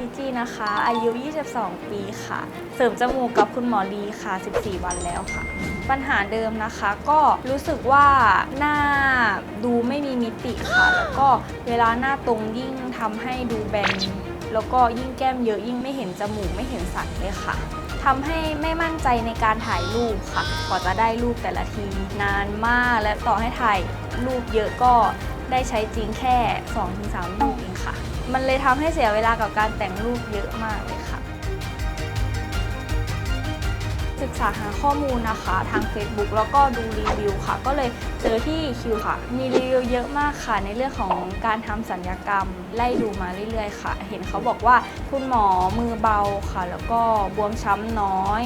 จีจีนะคะ อายุ 22 ปีค่ะ เสริมจมูกกับคุณหมอลีค่ะ 14 วันแล้วค่ะ ปัญหาเดิมนะคะก็รู้สึกว่าหน้าดูไม่มีมิติค่ะ แล้วก็เวลาหน้าตรงยิ่งทำให้ดูแบนแล้วก็ยิ่งแก้มเยอะยิ่งไม่เห็นจมูกไม่เห็นสันเลยค่ะทำให้ไม่มั่นใจในการถ่ายรูปค่ะกว่าจะได้รูปแต่ละทีนานมากและต่อให้ถ่ายรูปเยอะก็ได้ใช้จริงแค่ 2-3 รูปเองค่ะ มันเลยทำให้เสียเวลากับการแต่งรูปเยอะมากเลยค่ะ ศึกษาหาข้อมูลนะคะ ทาง Facebook แล้วก็ดูรีวิวค่ะ ก็เลยเจอที่คิวค่ะ มีรีวิวเยอะมากค่ะ ในเรื่องของการทำสัญญกรรมไล่ดูมาเรื่อยๆ ค่ะ เห็นเขาบอกว่าคุณหมอมือเบาค่ะ แล้วก็บวมช้ำน้อย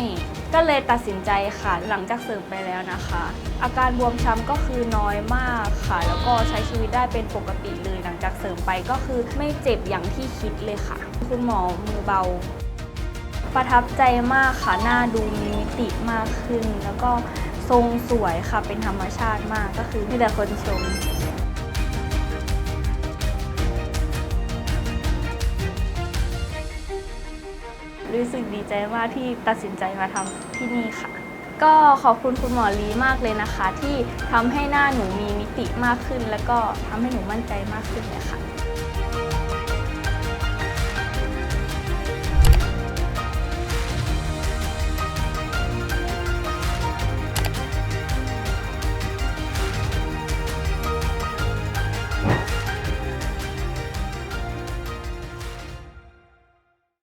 ก็เลยตัดสินใจค่ะ หลังจากเสริมไปแล้วนะคะ อาการบวมช้ำก็คือน้อยมากค่ะ แล้วก็ใช้ชีวิตได้เป็นปกติเลยหลังจากเสริมไปก็คือไม่เจ็บอย่างที่คิดเลยค่ะ คุณหมอมือเบา ประทับใจมากค่ะ หน้าดูมีมิติมากขึ้น แล้วก็ทรงสวยค่ะ เป็นธรรมชาติมากก็คือมีแต่คนชม รู้สึกดีใจมากที่ตัดสินใจมาทำที่นี่ค่ะ ก็ขอบคุณคุณหมอลีมากเลยนะคะ ที่ทำให้หน้าหนูมีมิติมากขึ้น แล้วก็ทำให้หนูมั่นใจมากขึ้นเลยค่ะ